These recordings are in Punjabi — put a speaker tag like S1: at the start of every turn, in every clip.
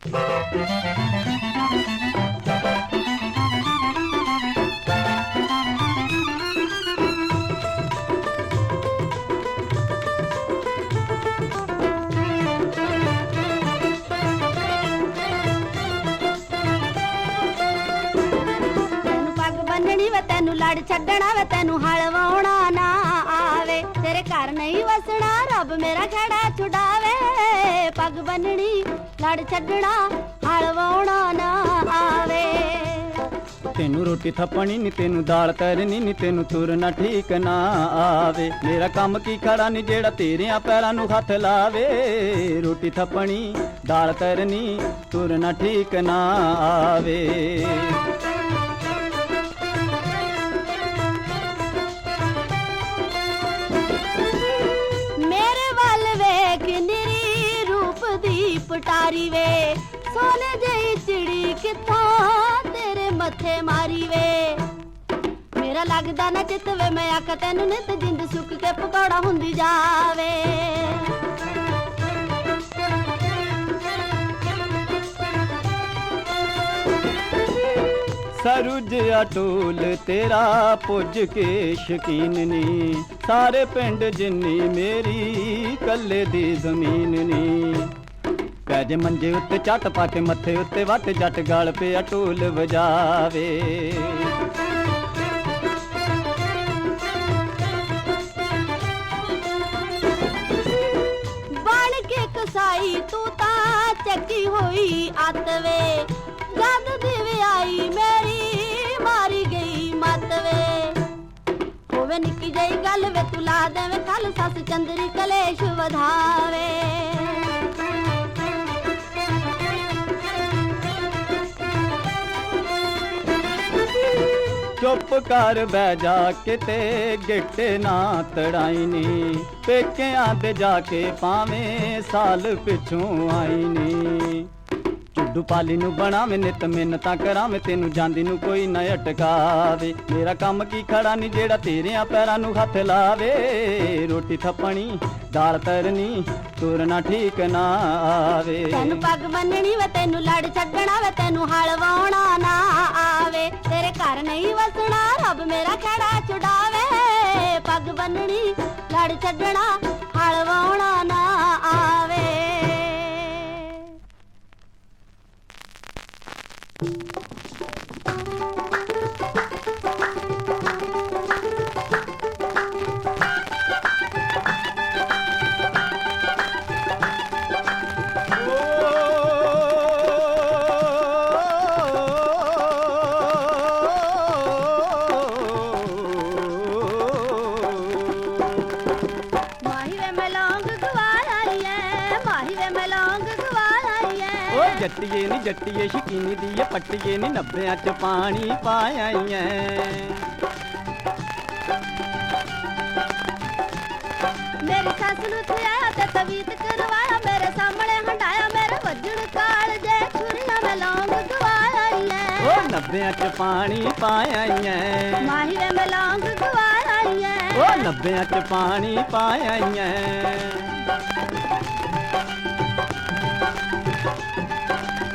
S1: ਤੈਨੂੰ ਪੱਗ ਬੰਨਣੀ ਵੇ ਤੈਨੂੰ ਲੜ ਛੱਡਣਾ ਵੇ ਤੈਨੂੰ ਹਲਵਾਉਣਾ ਨਾ ਆਵੇ ਤੇਰੇ ਘਰ ਨਹੀਂ ਵਸਣਾ ਰੱਬ ਛੱਡਣਾ ਹਲਵਾਉਣਾ ਨਾ ਆਵੇ।
S2: ਤੈਨੂੰ ਰੋਟੀ ਥੱਪਣੀ ਨੀ, ਤੈਨੂੰ ਦਾਲ ਤਰਨੀ ਨੀ, ਤੈਨੂੰ ਤੁਰਨਾ ਠੀਕ ਨਾ ਆਵੇ। ਮੇਰਾ ਕੰਮ ਕੀ ਖੜਾ ਨੀ ਜਿਹੜਾ ਤੇਰਿਆਂ ਪੈਰਾਂ ਨੂੰ ਹੱਥ ਲਾਵੇ। ਰੋਟੀ ਥੱਪਣੀ, ਦਾਲ ਤਰਨੀ, ਤੁਰਨਾ ਠੀਕ ਨਾ ਆਵੇ।
S1: ਪਟਾਰੀ ਵੇ ਸੋਨੇ ਜਿਹੀ ਚਿੜੀ ਕਿੱਥੋਂ ਤੇਰੇ ਮੱਥੇ ਮਾਰੀ ਵੇ ਮੇਰਾ ਲੱਗਦਾ ਨਾ ਚਿੱਤ ਵੇ, ਮੈਂ ਆਖ ਤੈਨੂੰ ਨਿਤ ਜਿੰਦ ਸੁੱਕ ਕੇ ਪਕੌੜਾ ਹੁੰਦੀ ਜਾਵੇ।
S2: ਸਰੁਜ ਅਟੂਲ ਤੇਰਾ ਪੁੱਜ ਕੇ ਸ਼ਕੀਨ ਨੀ ਸਾਰੇ ਪਿੰਡ ਜਿੰਨੀ ਮੇਰੀ, ਕੱਲੇ ਦੀ ਜ਼ਮੀਨ ਨੀ ਪੈ ਜੇ ਮੰਜੇ ਉੱਤੇ ਚੱਟ ਪਾ ਕੇ ਮੱਥੇ ਉੱਤੇ ਵੱਟ ਜੱਟ ਗਾਲ ਪਿਆ ਅਟੂਲ ਵਜਾਵੇ।
S1: ਬਣ ਕੇ ਕਸਾਈ ਤੂੰ ਤਾਂ ਚੱਕੀ ਹੋਈ ਅੱਤ ਵੇ। ਜਦ ਦੀ ਵਿਆਹੀ ਮੇਰੀ ਮਾਰੀ ਗਈ ਮੱਤ ਵੇ। ਹੋਵੇ ਨਿੱਕੀ ਜਿਹੀ ਗੱਲ ਵੇ ਤੂੰ ਲਾ ਦੇਵੇਂ ਕੱਲ ਸੱਸ ਚੰਦਰੀ ਕਲੇਸ਼ ਵਧਾਵੇ।
S2: ਚੁੱਪ ਕਰ ਬਹਿ ਜਾ ਕਿਤੇ, ਗਿੱਟੇ ਨਾ ਤੜਾਈ ਨੀ। ਪੇਕਿਆਂ ਦੇ ਜਾ ਕੇ ਪਾਵੇਂ ਸਾਲ ਪਿਛੋਂ ਆਈ ਨੀ। ਚੁੱਡੂ ਪਾਲੀ ਨੂੰ ਬਣਾਵੇਂ, ਨਿਤ ਮਿੰਨਤਾਂ ਕਰਾਵੇਂ, ਤੈਨੂੰ ਜਾਂਦੀ ਨੂੰ ਕੋਈ ਨਾ ਅਟਕਾਵੇ। ਮੇਰਾ ਕੰਮ ਕੀ ਖੜਾ ਨੀ ਜਿਹੜਾ ਤੇਰਿਆਂ ਪੈਰਾਂ ਨੂੰ ਹੱਥ ਲਾਵੇ। ਰੋਟੀ ਥੱਪਣੀ ਦਾਲ ਤਰਨੀ ਤੁਰਨਾ ਠੀਕ ਨਾ ਆਵੇ।
S1: ਤੈਨੂੰ ਪੱਗ ਬੰਨਣੀ ਵੇ, ਤੈਨੂੰ ਲੜ ਛੱਡਣਾ ਵੇ, ਤੈਨੂੰ ਹਲਵਾਉਣਾ ਨਾ ਆਵੇ। ਤੇਰੇ ਘਰ ਨਹੀਂ ਵਸਣਾ, ਰੱਬ ਮੇਰਾ ਖੜਾ ਛੁਡਾਵੇ। ਪੱਗ ਬੰਨਣੀ ਲੜ ਛੱਡਣਾ ਹਲਵਾਉਣਾ
S2: ਜੱਟੀਏ ਸ਼ਕੀਨੀ ਦੀ ਪੱਟੀਏ ਨੀ ਨੱਬਿਆਂ ਚ ਪਾਣੀ ਪਾਇਆਈਐ।
S1: ਮੇਰੀ ਸੱਸ ਨੂੰ ਥਿਆ ਤੇ ਤਵੀਤ ਕਰਵਾਇਆ ਮੇਰੇ ਸਾਹਮਣੇ ਹੰਡਾਇਆ ਮੇਰੇ ਵੱਜਣ ਕਾਲ ਜੇ ਛੁਰੀਆਂ ਮੈਂ ਲੌਂਗ ਗਵਾਈ
S2: ਓ ਨੱਬਿਆਂ ਚ ਪਾਣੀ ਪਾਇਆਈਐ।
S1: ਮਾਹੀ ਵੇ ਮੈਂ ਲੌਂਗ ਗਵਾਈ ਐ
S2: ਓ ਨੱਬਿਆਂ ਚ ਪਾਣੀ ਪਾਇਆਈਐ।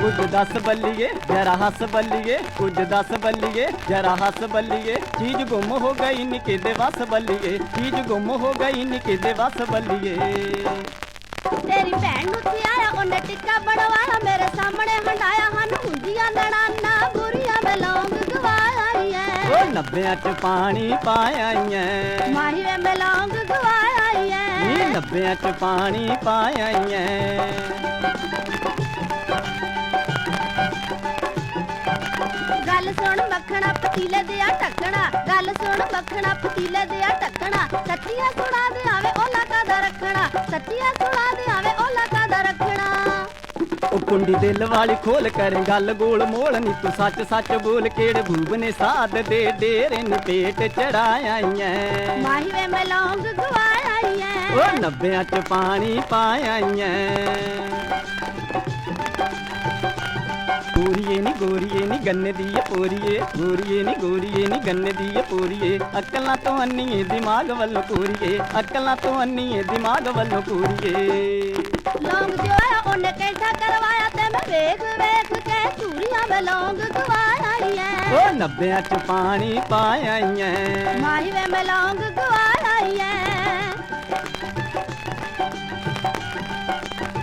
S2: ਕੁਝ ਦੱਸ ਬੱਲੀਏ ਜਰਾ ਹੱਸ ਬੱਲੀਏ ਕੁਝ ਦੱਸ ਬੱਲੀਏ ਜਰਾ ਹੱਸ ਬੱਲੀਏ। ਚੀਜ਼ ਗੁੰਮ ਹੋ ਗਈ ਨਿੱਕੇ ਦੇ ਵਸ ਬੱਲੀਏ ਚੀਜ਼ ਗੁੰਮ ਹੋ ਗਈ ਨਿੱਕੇ ਦੇ ਵਸ ਬੱਲੀਏ।
S1: ਤੇਰੀ ਭੈਣ ਨੂੰ ਥਿਆਇਆ ਉਹਨੇ ਟਿੱਕਾ ਬਣਵਾਇਆ ਮੇਰੇ ਸਾਹਮਣੇ ਹੰਡਾਇਆ ਹਨ ਹੁੰਦੀਆਂ ਨਣਾਨਾ ਬੁਰੀਆਂ ਮੈਂ ਲੌਂਗ ਗਵਾਈ
S2: ਓ ਨੱਬਿਆਂ ਚ ਪਾਣੀ ਪਾਇਆਈਐ
S1: ਮਾਹੀ ਵੇ ਮੈਂ ਲੌਂਗ ਗਵਾਈ
S2: ਨੀ
S1: ਐ
S2: ਨੱਬਿਆਂ ਚ ਪਾਣੀ ਪਾਇਆਈਐ
S1: ਗੱਲ ਸੁਣ ਮੱਖਣਾ ਪਤੀਲੇ ਦੇ ਆ ਟੱਕਣਾ ਗੱਲ ਸੁਣ ਮੱਖਣਾ ਪਤੀਲੇ ਦੇ ਆ ਟੱਕਣਾ ਸੱਚੀਆਂ ਸੁਣਾ ਦੇ ਆਵੇ ਉਹਲਾ ਕਾਦਾ ਰੱਖਣਾ। ਸੱਚੀਆਂ ਸੁਣਾ ਦੇ ਆਵੇ ਉਹਲਾ ਕਾਦਾ ਰੱਖਣਾ।
S2: ਉਹ ਕੁੰਡੀ ਦਿਲ ਵਾਲੀ ਖੋਲ ਕਰ ਗੱਲ ਗੋਲ ਮੋਲ ਨੀ ਤੂੰ ਸੱਚ ਸੱਚ ਬੋਲ। ਕਿਹੜੇ ਭੂਬ ਨੇ ਸਾਧ ਦੇ ਡੇਰੇ ਨੂੰ ਪੇਟ ਚੜਾਇਆਈਐ?
S1: ਮਾਹੀ ਵੇ ਮੈਂ ਲੌਂਗ ਗਵਾਈ
S2: ਓ ਨੱਬਿਆਂ ਚ ਪਾਣੀ ਪਾਇਆਈਐ। ਗੋਰੀਏ ਨੀ ਗੋਰੀਏ ਨੀ ਗੰਨੇ ਦੀ ਏ ਪੋਰੀਏ ਗੋਰੀਏ ਨੀ ਗੋਰੀਏ ਨੀ ਗੰਨੇ ਦੀ ਏ ਪੋਰੀਏ। ਅਕਲਾਂ ਤੋਂ ਅੰਨੀਏ ਦਿਮਾਗ ਵੱਲੋਂ ਕੋਰੀਏ ਅਕਲਾਂ ਤੋਂ ਅੰਨੀਏ ਦਿਮਾਗ ਵੱਲੋਂ ਕੋਰੀਏ
S1: ਲੌਂਗ ਜੋ ਆਇਆ? ਉਹਨੇ ਕੈਂਠਾ ਕਰਵਾਇਆ ਤੇ ਮੈਂ ਵੇਖ ਚੂੜੀਆਂ ਵੇ ਲੌਂਗ ਗਵਾਈਆਂ
S3: ਉਹ ਨੱਬਿਆਂ ਚ ਪਾਣੀ ਪਾਇਆਈਆਂ
S1: ਮਾਹੀ ਵੇ ਮੈਂ ਲੌਂਗ ਗਵਾਈਆਂ ਤੂੰ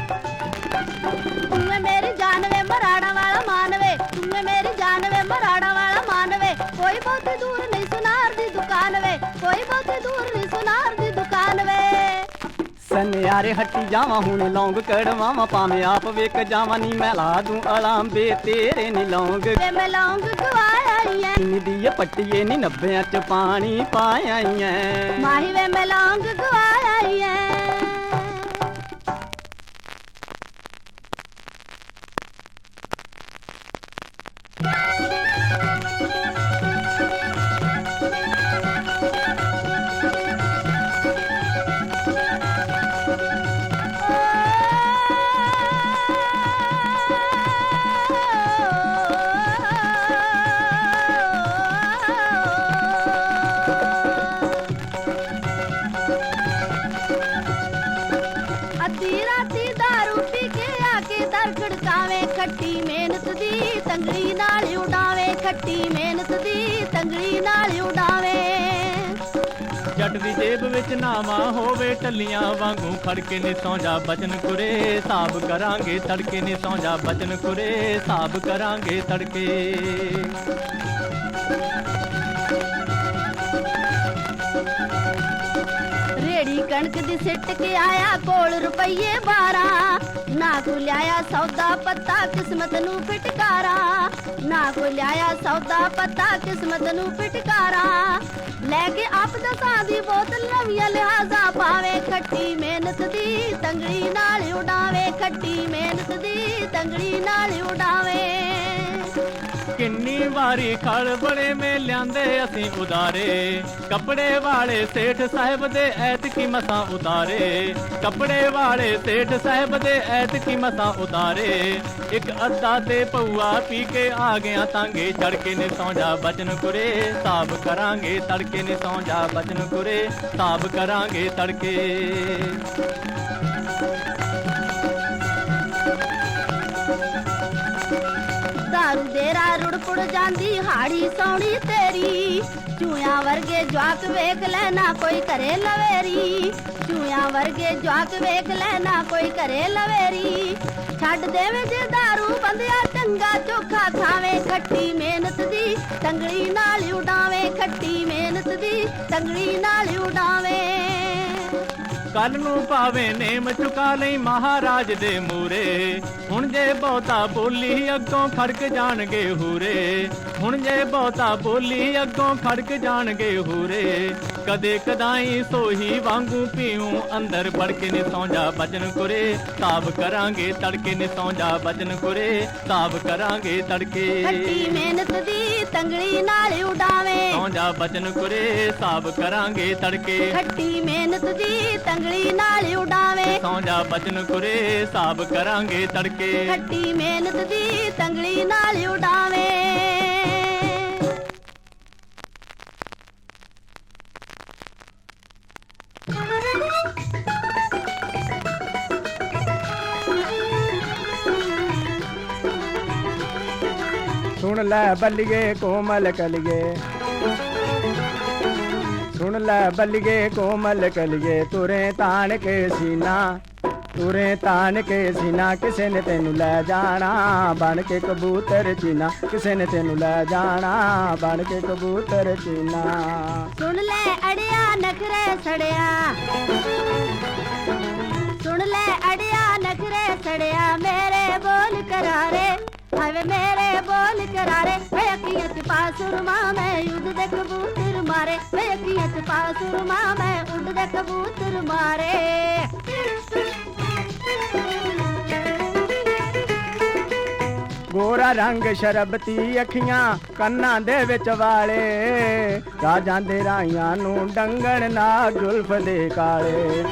S1: ਬਹੁਤੀ ਦੂਰ ਨਹੀਂ ਸੁਨਾਰ ਦੀ ਦੁਕਾਨ ਵੇ। ਕੋਈ ਬਹੁਤੀ ਦੂਰ ਨਹੀਂ ਸੁਨਾਰ ਦੀ ਦੁਕਾਨ ਵੇ।
S3: ਸਨਿਆਰੇ ਹੱਟੀ ਜਾਵਾਂ ਹੁਣ ਲੌਂਗ ਕੜਵਾਵਾਂ ਭਾਵੇਂ ਆਪ ਵੇਖ ਜਾਵਾਂ ਨੀ ਮੈਂ ਲਾ ਦੂੰ ਅਲਾਂਬੇ ਤੇਰੇ ਨੀ ਲੌਂਗ।
S1: ਵੇ ਮੈਂ ਲੌਂਗ ਗਵਾਈਆਂ
S3: ਨਿਦੀਏ ਪੱਟੀਏ ਨੀ ਨੱਬਿਆਂ ਚ ਪਾਣੀ ਪਾਇਆਈਆਂ
S1: ਮਾਹੀ ਵੇ ਮੈਂ ਲੌਂਗ ਗਵਾਈਆਂ ਉਡਾਵੇ ਮਿਹਨਤ ਦੀ ਤੰਗੜੀ ਨਾਲ ਉਡਾਵੇ।
S4: ਜੱਟ ਦੀ ਜੇਬ ਵਿੱਚ ਨਾਵਾ ਹੋਵੇ, ਟੱਲੀਆਂ ਵਾਂਗੂ ਖੜਕੇ ਨੇ ਸੌਂ ਜਾ ਬਚਨ ਕੁਰੇ ਹਿਸਾਬ ਕਰਾਂਗੇ ਤੜਕੇ ਨੇ ਸੌਂ ਜਾ ਬਚਨ ਕੁਰੇ ਹਿਸਾਬ ਕਰਾਂਗੇ ਤੜਕੇ।
S1: ਕਣਕ ਦੀ ਸਿੱਟ ਕੇ ਆਇਆ ਕੋਲ ਰੁਪਈਏ 12 ਨਾ ਕੋ ਲਿਆਇਆ ਸੌਦਾ ਪੱਤਾ, ਕਿਸਮਤ ਨੂੰ ਫਟਕਾਰਾ। ਨਾ ਕੋ ਲਿਆਇਆ ਸੌਦਾ ਪੱਤਾ, ਕਿਸਮਤ ਨੂੰ ਫਟਕਾਰਾ। ਲੈ ਕੇ ਆਪ ਦਾ ਦਸਾਂ ਦੀ ਬੋਤਲ, ਨਵੀਆਂ ਲਿਹਾਜ਼ਾ ਪਾਵੇ। ਖੱਟੀ ਮਿਹਨਤ ਦੀ ਤੰਗੜੀ ਨਾਲ ਉਡਾਵੇ। ਖੱਟੀ ਮਿਹਨਤ ਦੀ ਤੰਗੜੀ ਨਾਲ ਉਡਾਵੇ।
S4: ਕਿੰਨੀ ਵਾਰੀ ਖਲ ਬੜੇ ਮੇ ਲਿਆਂਦੇ ਅਸੀਂ ਉਦਾਰੇ। ਕੱਪੜੇ ਵਾਲੇ ਸੇਠ ਸਾਹਿਬ ਦੇ ਐਤਕੀ ਮਸਾਂ ਉਤਾਰੇ। ਕੱਪੜੇ ਵਾਲੇ ਸੇਠ ਸਾਹਿਬ ਦੇ ਐਤਕੀ ਮਸਾਂ ਉਤਾਰੇ। ਇੱਕ ਅੱਧਾ ਤੇ ਪਊਆ ਪੀ ਕੇ ਆ ਗਿਆ ਤਾਂਗੇ ਚੜ ਕੇ ਨੇ ਸੌਂ ਜਾ ਬਚਨ ਕੁਰੇ। ਸਾਬ ਕਰਾਂਗੇ, ਤੜਕੇ ਨੇ ਸੌਂ ਜਾ ਬਚਨ ਕੁਰੇ। ਸਾਬ ਕਰਾਂਗੇ ਤੜਕੇ।
S1: ਦਾਰੂ ਦੇਰਾ ਰੁੜਪੁੜ ਜਾਂਦੀ ਹਾੜੀ ਸੌਣੀ ਤੇਰੀ ਚੂਆਂ ਵਰਗੇ ਜਵਾਕ ਵੇਖ ਲੈ ਕੋਈ ਕਰੇ ਲਵੇਰੀ ਚੂਆਂ ਵਰਗੇ ਜਵਾਕ ਵੇਖ ਲੈਣਾ ਕੋਈ ਕਰੇ ਲਵੇਰੀ ਛੱਡ ਦੇਵੇ ਜੇ ਦਾਰੂ ਬੰਦਿਆ ਚੰਗਾ ਚੋਖਾ ਖਾਵੇ ਖੱਟੀ ਮਿਹਨਤ ਦੀ ਤੰਗੜੀ ਨਾਲ ਉਡਾਵੇ ਖੱਟੀ ਮਿਹਨਤ ਦੀ ਤੰਗੜੀ ਨਾਲ ਉਡਾਵੇ
S4: ਕੱਲ ਨੂੰ ਭਾਵੇਂ ਨੇਮ ਚੁਕਾ ਲਈ ਮਹਾਰਾਜ ਦੇ ਮੂਰੇ ਹੁਣ ਜੇ ਬਹੁਤਾ ਬੋਲੀ ਅੱਗੋਂ ਖੜਕ ਜਾਣਗੇ ਹੂਰੇ। ਹੁਣ ਜੇ ਬਹੁਤਾ ਬੋਲੀ ਅੱਗੋਂ ਖੜਕ ਜਾਣਗੇ ਹੂਰੇ। ਕਦੇ ਕਦਾਈ ਸੋਹੀ ਵਾਂਗੂ ਪੀਉ। ਅੰਦਰ ਵੜ ਕੇ ਨੇ ਸੌਂ ਜਾ ਬਚਨ ਕੁਰੇ ਸਾਬ ਕਰਾਂਗੇ ਤੜਕੇ ਨੇ ਸੌਂ ਜਾ ਬਚਨ ਕੁਰੇ ਸਾਬ ਕਰਾਂਗੇ ਤੜਕੇ।
S1: ਖੱਟੀ ਮਿਹਨਤ ਦੀ ਤੰਗੜੀ ਨਾਲ ਉਡਾਵੇ।
S4: ਸੌਂ ਜਾ ਬਚਨ ਕੁਰੇ ਸਾਬ ਕਰਾਂਗੇ ਤੜਕੇ।
S1: ਖੱਟੀ ਮਿਹਨਤ ਦੀ ਤੰਗੜੀ ਨਾਲ ਉਡਾਵੇ।
S4: ਸੌਂ ਜਾ ਬਚਨ ਕੁਰੇ ਹਿਸਾਬ ਕਰਾਂਗੇ ਤੜਕੇ।
S1: ਖੱਟੀ ਮਿਹਨਤ ਦੀ ਤੰਗੜੀ ਨਾਲ ਉਡਾਵੇ।
S3: ਸੁਣ ਲੈ ਬੱਲੀਏ ਕੋਮਲ ਕਲੀਏ। ਸੁਣ ਲੈ ਬੱਲੀਏ ਕੋਮਲ ਕਲੀਏ, ਤੁਰੇ ਤਾਣ ਕੇ ਸੀਨਾ, ਤੁਰੇ ਤਾਣ ਕੇ ਸੀਨਾ, ਕਿਸੇ ਨੇ ਤੈਨੂੰ ਲੈ ਜਾਣਾ ਬਣ ਕੇ ਕਬੂਤਰ ਚੀਨਾ, ਕਿਸੇ ਨੇ ਤੈਨੂੰ ਲੈ ਜਾਣਾ ਬਣ ਕੇ ਕਬੂਤਰ ਚੀਨਾ।
S1: ਸੁਣ ਲੈ ਅੜਿਆ ਨਖਰੇ ਸੜਿਆ, ਸੁਣ ਲੈ ਅੜਿਆ ਨਖਰੇ ਸੜਿਆ, ਮੇਰੇ ਬੋਲ ਕਰਾਰੇ ਹਵੇ ਮੇਰੇ ਬੋਲ ਅੱਖੀਆਂ ਮੈਂ ਉੱਡ ਕਬੂਤਰ ਮਾਰੇ। ਵੇ ਅੱਖੀਆਂ ਚ ਪਾਸੁਰਮਾ ਮੈਂ ਉੱਡ ਕਬੂਤਰ ਮਾਰੇ।
S3: ਗੋਰਾ ਰੰਗ ਸ਼ਰਬਤੀ ਅੱਖੀਆਂ ਕੰਨਾਂ ਦੇ ਵਿੱਚ ਵਾਲੇ। ਰਾਜਾਂ ਦੇ ਰਾਈਆਂ ਨੂੰ ਡੰਗਣ ਨਾ ਜ਼ੁਲਫ ਦੇ ਕਾਲੇ।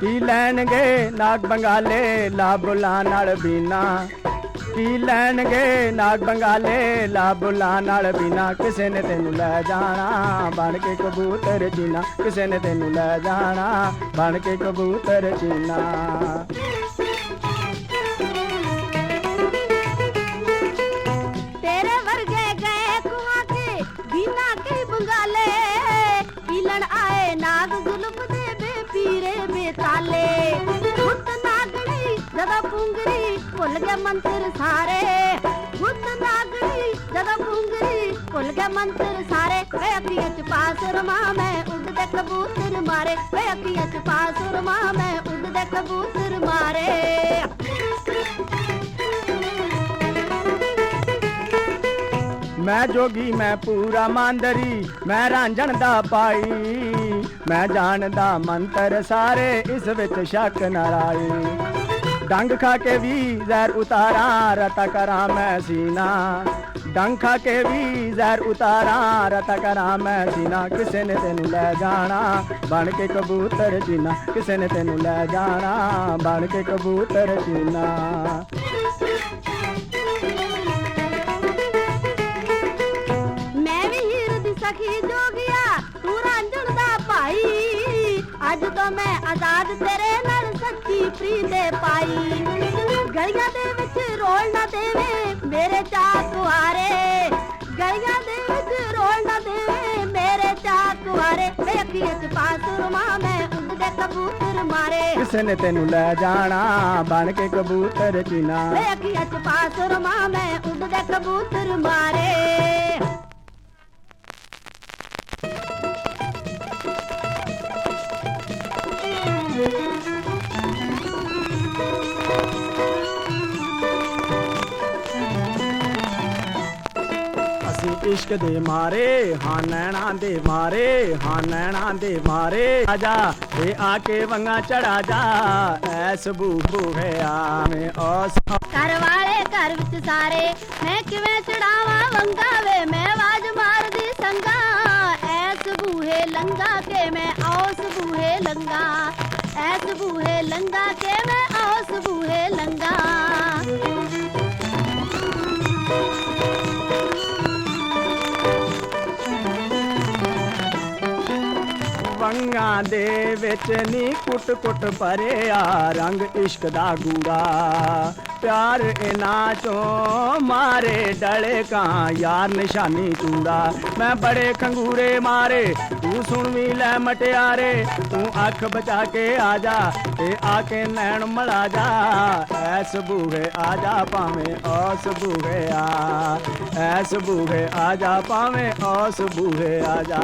S3: ਕੀ ਲੈਣਗੇ ਨਾਗ ਬੰਗਾਲੇ ਲਾ ਬੁਲਾ ਨਾਲ ਬੀਨਾ। ਕੀ ਲੈਣਗੇ ਨਾਗ ਬੰਗਾਲੇ ਲਾ ਬੁਲਾ ਨਾਲ ਬੀਨਾ ਕਿਸੇ ਨੇ ਤੈਨੂੰ ਲੈ ਜਾਣਾ। ਬਣ ਕੇ ਕਬੂਤਰ ਜੀਨਾ, ਕਿਸੇ ਨੇ ਤੈਨੂੰ ਲੈ ਜਾਣਾ। ਬਣ ਕੇ ਕਬੂਤਰ
S1: ਜੀਨਾ। ਮੰਤਰ ਸਾਰੇ। ਗੁੱਤ ਨਾਗਣੀ ਜਦੋਂ ਪੁੰਗਰੀ ਭੁੱਲ ਗਿਆ ਮੰਤਰ ਸਾਰੇ। ਵੇ ਅੱਖੀਆਂ ਚ ਪਾਸ ਮੈਂ ਉੱਡਦੇ ਕਬੂਤਰ ਮਾਰੇ। ਵੇ ਅੱਖੀਆਂ ਚ ਪਾਸ ਮੈਂ ਉੱਡਦੇ ਕਬੂਤਰ ਮਾਰੇ।
S3: ਮੈਂ ਜੋਗੀ, ਮੈਂ ਪੂਰਾ ਮੰਦਰੀ, ਮੈਂ ਰਾਂਝਣ ਦਾ ਪਾਈ ਮੈਂ ਜਾਣਦਾ ਮੰਤਰ ਸਾਰੇ, ਇਸ ਵਿੱਚ ਸ਼ੱਕ ਨਾ ਰਾਈ ਡੰਗ ਖਾ ਕੇ ਵੀ ਜ਼ਹਿਰ ਉਤਾਰਾਂ, ਰਤਾ ਕਰਾਂ ਮੈਂ ਸੀਨਾ ਡੰਗ ਖਾ ਕੇ ਵੀ ਜ਼ਹਿਰ ਉਤਾਰਾਂ, ਰਤਾ ਕਰਾਂ ਮੈਂ ਸੀਨਾ ਕਿਸੇ ਨੇ ਤੈਨੂੰ ਲੈ ਜਾਣਾ, ਬਣ ਕੇ ਕਬੂਤਰ ਚੀਨਾ ਕਿਸੇ ਨੇ ਤੈਨੂੰ ਲੈ ਜਾਣਾ, ਬਣ ਕੇ ਕਬੂਤਰ ਚੀਨਾ
S1: ਮੈਂ ਵੀ ਹੀਰ ਦੀ ਸਖੀ ਜੋਗਿਆ, ਤੂੰ ਰਾਂਝਣ ਦਾ ਭਾਈ। ਅੱਜ ਤੋਂ ਮੈਂ ਆਜ਼ਾਦ ਤੇਰੇ ਨਾਲ ਸੱਚੀ ਪ੍ਰੀਤ ਪਾਈ। ਗਲੀਆਂ ਦੇ ਵਿੱਚ ਰੋਲ ਨਾ ਦੇਵੇ ਮੇਰੇ ਚਾਕ ਕੁਆਰੇ ਗਲੀਆਂ ਦੇ ਵਿੱਚ ਰੋਲ ਨਾ ਦੇਵੇ ਮੇਰੇ ਚਾਕ ਕੁਆਰੇ ਵੇ ਅੱਖੀਆਂ ਚ ਪਾਸ ਰਮਾ ਮੈਂ ਉੱਡਦੇ ਕਬੂਤਰ ਮਾਰੇ।
S3: ਕਿਸੇ ਨੇ ਤੈਨੂੰ ਲੈ ਜਾਣਾ ਬਣ ਕੇ ਕਬੂਤਰ ਚੀਨਾ।
S1: ਵੇ ਅੱਖੀਆਂ ਚ ਪਾਸ ਰਮਾ ਮੈਂ ਉੱਡਦੇ ਕਬੂਤਰ ਮਾਰੇ।
S3: ਇਸ਼ਕ ਦੇ ਮਾਰੇ, ਹਾਂ ਨੈਣਾ ਦੇ ਮਾਰੇ, ਹਾਂ ਨੈਣਾ ਦੇ ਮਾਰੇ। ਆਜਾ ਏ ਆ ਕੇ ਵੰਗਾ ਚੜਾ ਜਾ ਐਸ ਬੂਬੂ ਹੈ ਆਵੇਂ ਔਸ।
S1: ਘਰ ਵਾਲੇ ਘਰ ਵਿੱਚ ਸਾਰੇ, ਮੈਂ ਕਿਵੇਂ ਚੜਾਵਾਂ ਵੰਗਾ ਵੇ? ਮੈਂ ਆਵਾਜ਼ ਮਾਰਦੀ ਸੰਗਾ ਐਸ ਬੂਹੇ ਲੰਗਾ ਕੇ ਮੈਂ ਔਸ ਬੂਹੇ ਲੰਗਾ। ਐਸ ਬੂਹੇ ਲੰਗਾ ਕੇ ਮੈਂ ਔਸ ਬੂਹੇ ਲੰਗਾ।
S3: ਦੇ ਵਿੱਚ ਨੀ ਕੁੱਟ ਕੁੱਟ ਭਰਿਆ, ਰੰਗ ਇਸ਼ਕ ਦਾ ਗੂੜਾ। ਪਿਆਰ ਇਨਾ ਚੋਂ ਮਾਰੇ ਡਲੇ ਕਾਂ, ਯਾਰ ਨਿਸ਼ਾਨੀ ਚੂੜਾ। ਮੈਂ ਬੜੇ ਖੰਗੂਰੇ ਮਾਰੇ, ਤੂੰ ਸੁਣ ਵੀ ਲੈ ਮਟਿਆਰੇ। ਤੂੰ ਅੱਖ ਬਚਾ ਕੇ ਆ ਜਾ ਤੇ ਆ ਕੇ ਨੈਣ ਮਲਾ ਜਾ। ਐਸ ਬੂਹੇ ਆ ਜਾ ਭਾਵੇਂ ਔਸ ਬੂਹੇ ਆ। ਐਸ ਬੂਹੇ ਆ ਜਾ ਭਾਵੇਂ ਔਸ ਬੂਹੇ ਆ ਜਾ।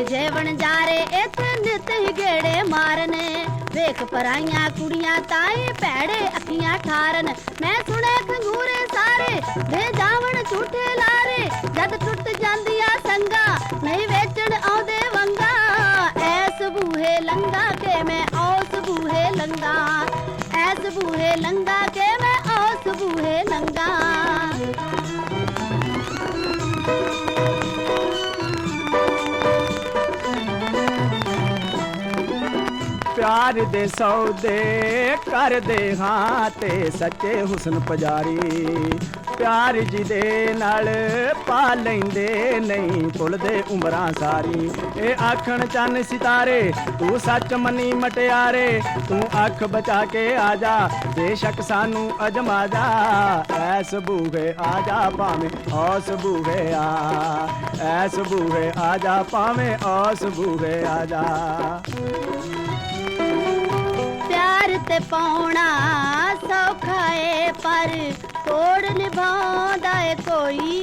S1: ਤੇਰੇ ਜੇਵਣ ਜਾਰੇ, ਇੱਥੇ ਨਿਤ ਹੀ ਗੇੜੇ ਮਾਰਨੇ। ਵੇਖ ਪਰਾਈਆਂ ਕੁੜੀਆਂ, ਤਾਏ ਭੈੜੇ ਅੱਖੀਆਂ ਠਾਰਨ। ਮੈਂ ਸੁਣੇ ਖੰਗੂਰੇ ਸਾਰੇ, ਵੇ ਜਾਵਣ ਝੂਠੇ ਲਾਰੇ। ਜਦ ਟੁੱਟ ਜਾਂਦੀਆਂ ਸੰਗਾ
S3: ਪਿਆਰ ਦੇ ਸੌਦੇ, ਕਰਦੇ ਹਾਂ ਤੇ ਸੱਚੇ ਹੁਸਨ ਪੁਜਾਰੀ। ਪਿਆਰ ਜਿਹਦੇ ਨਾਲ ਪਾ ਲੈਂਦੇ ਨਹੀਂ, ਭੁੱਲਦੇ ਉਮਰਾਂ ਸਾਰੀ। ਇਹ ਆਖਣ ਚੰਨ ਸਿਤਾਰੇ, ਤੂੰ ਸੱਚ ਮੰਨੀ ਮਟਿਆਰੇ। ਤੂੰ ਅੱਖ ਬਚਾ ਕੇ ਆ ਜਾ, ਬੇਸ਼ੱਕ ਸਾਨੂੰ ਅਜਮਾ ਜਾ। ਐਸ ਬੂਹੇ ਆ ਜਾ ਭਾਵੇਂ ਔਸ ਬੂਹੇ ਆ। ਐਸ ਬੂਹੇ ਆ ਜਾ ਭਾਵੇਂ ਔਸ ਬੂਹੇ ਆ ਜਾ।
S1: ਪਿਆਰ ਤੇ ਪਾਉਣਾ ਸੌਖਾ ਏ, ਪਰ ਤੋੜ ਨਿਭਾਉਂਦਾ ਏ ਕੋਈ।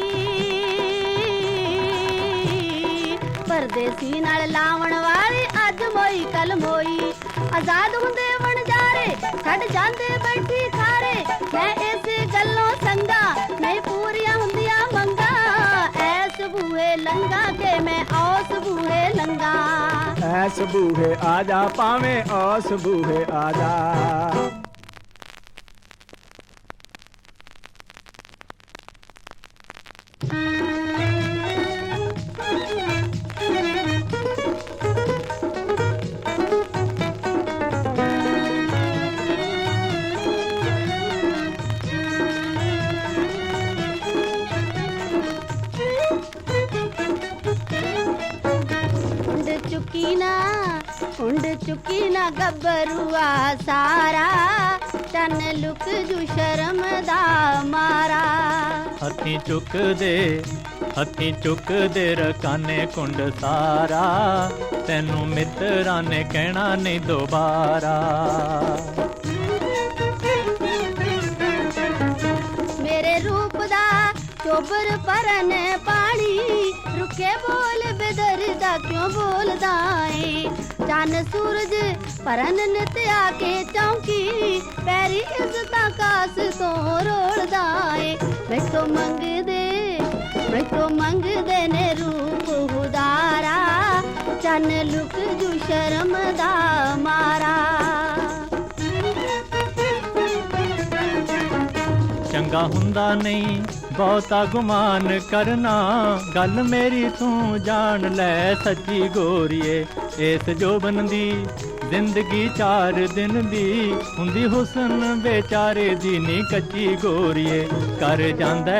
S1: ਪਰਦੇਸੀ ਨਾਲ ਲਾਵਣ ਵਾਲੀ ਅੱਜ ਮੋਈ ਕਲ ਮੋਈ। ਆਜ਼ਾਦ ਹੁੰਦੇ ਵਣਜਾਰੇ, ਛੱਡ ਜਾਂਦੇ ਬੈਠੀ ਖਾਰੇ ਮੈਂ ਇਸੇ ਗੱਲੋਂ ਸੰਗਾ ਲੰਗਾ ਕੇ ਮੈਂ ਔਸ ਬੂਹੇ ਲੰਗਾ।
S3: ਐਸ ਬੂਹੇ ਆ ਜਾ ਭਾਵੇਂ ਔਸ ਬੂਹੇ ਆ ਜਾ।
S1: ਚੁੱਕੀ ਨਾ ਗੱਭਰੂਆ ਸਾਰਾ। ਤਨ ਲੁਕ ਜੂ ਸ਼ਰਮ ਦਾ ਮਾਰਾ।
S4: ਹੱਥੀਂ ਚੁੱਕਦੇ ਹੱਥੀ ਚੁੱਕਦੇ ਰਕਾਨੇ ਕੁੰਡ ਸਾਰਾ। ਤੈਨੂੰ ਮਿੱਤਰਾਂ ਨੇ ਕਹਿਣਾ ਨਹੀਂ ਦੁਬਾਰਾ।
S1: ਮੇਰੇ ਰੂਪ ਦਾ ਚੋਬਰ ਪਰਨ ਪਾਣੀ। ਰੁਕੇ ਬੋਲ ਬੇਦਰਦਾ ਕਿਉਂ ਬੋਲਦਾ ਏ? ਚੰਨ ਸੂਰਜ ਪਰਨ ਨਿਤ ਆ ਕੇ ਚੌਂਕੀ, ਪੈਰੀ ਇੱਜ਼ਤਾਂ ਕਾਸ ਤੋਂ ਰੋਲਦਾ ਏ। ਮੈਥੋਂ ਮੰਗਦੇ ਮੈਥੋਂ ਮੰਗਦੇ ਨੇ ਰੂਪ ਹੁਦਾਰਾ ਚੰਨ ਲੁਕ ਜੂ ਸ਼ਰਮ ਦਾ ਮਾਰਾ।
S4: ਚੰਗਾ ਹੁੰਦਾ ਨਹੀਂ, ਬਹੁਤਾ ਗੁਮਾਨ ਕਰਨਾ। ਗੱਲ ਮੇਰੀ ਤੂੰ ਜਾਣ ਲੈ ਸੱਚੀ ਗੋਰੀਏ। ਇਸ ਜੋਬਨ ਦੀ ਜ਼ਿੰਦਗੀ ਚਾਰ ਦਿਨ ਦੀ। ਹੁੰਦੀ ਹੁਸਨ ਵਿਚਾਰੇ ਦੀ ਨੀ ਕੱਚੀ ਗੋਰੀਏ। ਕਰ ਜਾਂਦਾ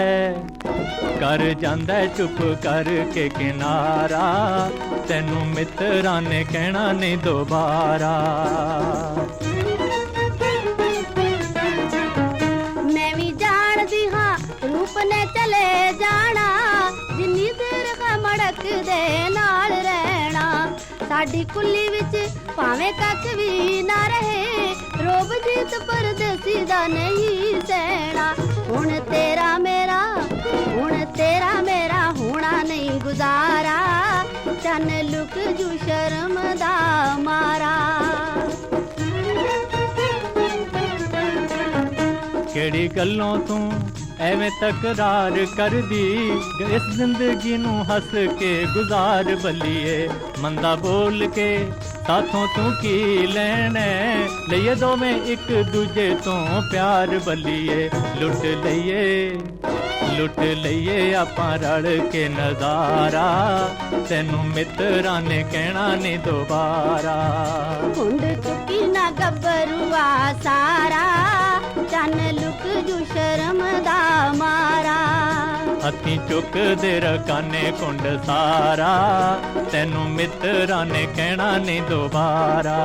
S4: ਕਰ ਜਾਂਦਾ ਹੈ ਚੁੱਪ ਕਰਕੇ ਕਿਨਾਰਾ। ਤੈਨੂੰ ਮਿੱਤਰਾਂ ਨੇ ਕਹਿਣਾ ਨਹੀਂ ਦੁਬਾਰਾ।
S1: ਚਲੇ ਜਾਣਾ। ਜਿੰਨੀ ਦੇਰ ਮੜਕ ਦੇ ਨਾਲ ਰਹਿਣਾ। ਸਾਡੀ ਕੁੱਲੀ ਵਿੱਚ ਭਾਵੇਂ ਕੱਖ ਵੀ ਨਾ ਰਹੇ। ਰੋਬ ਜੀਤ ਪਰਦੇਸੀ ਦਾ ਨਹੀਂ ਸਹਿਣਾ। ਹੁਣ ਤੇਰਾ ਮੇਰਾ, ਹੁਣ ਤੇਰਾ ਮੇਰਾ ਹੋਣਾ ਨਹੀਂ ਗੁਜ਼ਾਰਾ। ਚੰਨ ਲੁਕ ਜੂ ਸ਼ਰਮ ਦਾ ਮਾਰਾ।
S4: ਕਿਹੜੀ ਗੱਲੋਂ ਤੂੰ ਐਵੇਂ ਤਕਰਾਰ ਕਰਦੀ ਇਸ ਜ਼ਿੰਦਗੀ ਨੂੰ ਹੱਸ ਕੇ ਗੁਜ਼ਾਰ ਬੱਲੀਏ। ਮੰਦਾ ਬੋਲ ਕੇ ਸਾਥੋਂ ਤੂੰ ਕੀ ਲੈਣਾ ਲਈਏ ਦੋਵੇਂ ਇੱਕ ਦੂਜੇ ਤੋਂ ਪਿਆਰ ਬਲੀਏ। ਲੁੱਟ ਲਈਏ ਲੁੱਟ ਲਈਏ ਆਪਾਂ ਰਲ ਕੇ ਨਜ਼ਾਰਾ। ਤੈਨੂੰ ਮਿੱਤਰਾਂ ਨੇ ਕਹਿਣਾ ਨਹੀਂ ਦੁਬਾਰਾ।
S1: ਕੁੰਡ ਚੁੱਕੀ ਨਾ ਗੱਭਰੂਆ ਸਾਰਾ। ਚੰਨ ਲੁਕ ਜੂ ਸ਼ਰਮ ਦਾ ਮਾਰਾ।
S4: ਹੱਥੀ ਚੁੱਕਦੇ ਰਕਾਨੇ ਕੁੰਡ ਸਾਰਾ। ਤੈਨੂੰ ਮਿੱਤਰਾਂ ਨੇ ਕਹਿਣਾ ਨਹੀਂ ਦੁਬਾਰਾ।